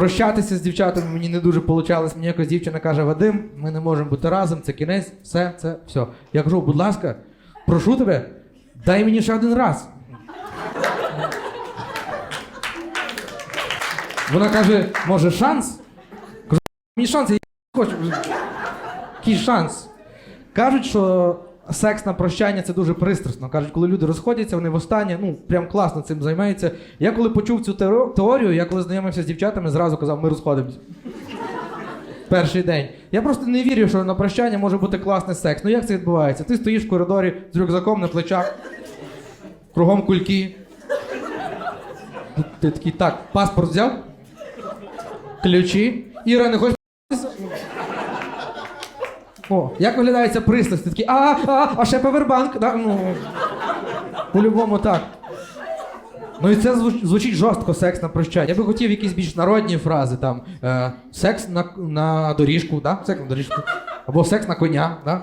Прощатися з дівчатами мені не дуже получалось. Мені якось дівчина каже: Вадим, ми не можемо бути разом, це кінець, все, це все. Я кажу, будь ласка, прошу тебе, дай мені ще один раз. Вона каже, може, шанс? Кажу, мені шанс, я хочу. Який шанс? Кажуть, що секс на прощання це дуже пристрасно. Кажуть, коли люди розходяться, вони востаннє, ну прям класно цим займаються. Я коли почув цю теорію, я коли знайомився з дівчатами, зразу казав, ми розходимося. Перший день. Я просто не вірю, що на прощання може бути класний секс. Ну як це відбувається? Ти стоїш в коридорі з рюкзаком на плечах, кругом кульки. Ти такий, так, паспорт взяв, ключі. Іра, не хочеш о, як виглядається ця? Ти такий, а, а, а ще павербанк. Да? Ну, по-любому так. Ну і це звуч- звучить жорстко, секс на прощання. Я би хотів якісь більш народні фрази, там, е, секс на, на доріжку, да? секс на доріжку. Або секс на коня, да?